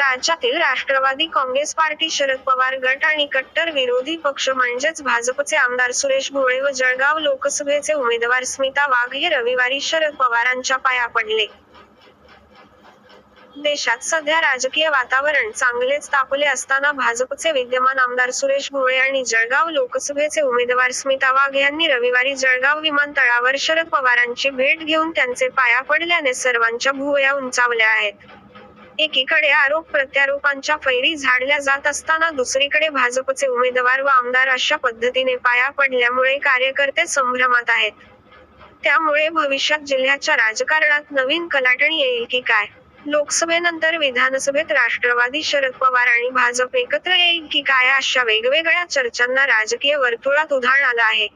राज्यातील राष्ट्रवादी काँग्रेस पार्टी शरद पवार गट आणि कट्टर विरोधी पक्ष म्हणजेच भाजपचे आमदार सुरेश भोळे व जळगाव लोकसभेचे उमेदवार स्मिता वाघ हे रविवारी शरद पवारांच्या पाया पडले. देशात सध्या राजकीय वातावरण चांगलेच तापले असताना भाजपचे विद्यमान आमदार सुरेश भोळे आणि जळगाव लोकसभेचे उमेदवार स्मिता वाघ यांनी रविवारी जळगाव विमानतळावर शरद पवारांची भेट घेऊन त्यांचे पाया पडल्याने सर्वांच्या भुवया उंचावल्या आहेत. एकीकडे आरोप प्रत्यारोपांच्या फैरी झाडल्या जात असताना दुसरीकडे भाजपचे उमेदवार व आमदार अशा पद्धतीने पाया पडल्यामुळे कार्यकर्ते संभ्रमात आहेत. त्यामुळे भविष्यात जिल्ह्याच्या राजकारणात नवीन कलाटणी येईल की काय? लोकसभेनंतर विधानसभेत राष्ट्रवादी शरद पवार आणि भाजप एकत्र येईल की काय? अशा वेगवेगळ्या चर्चांना राजकीय वर्तुळात उधाण आलं आहे.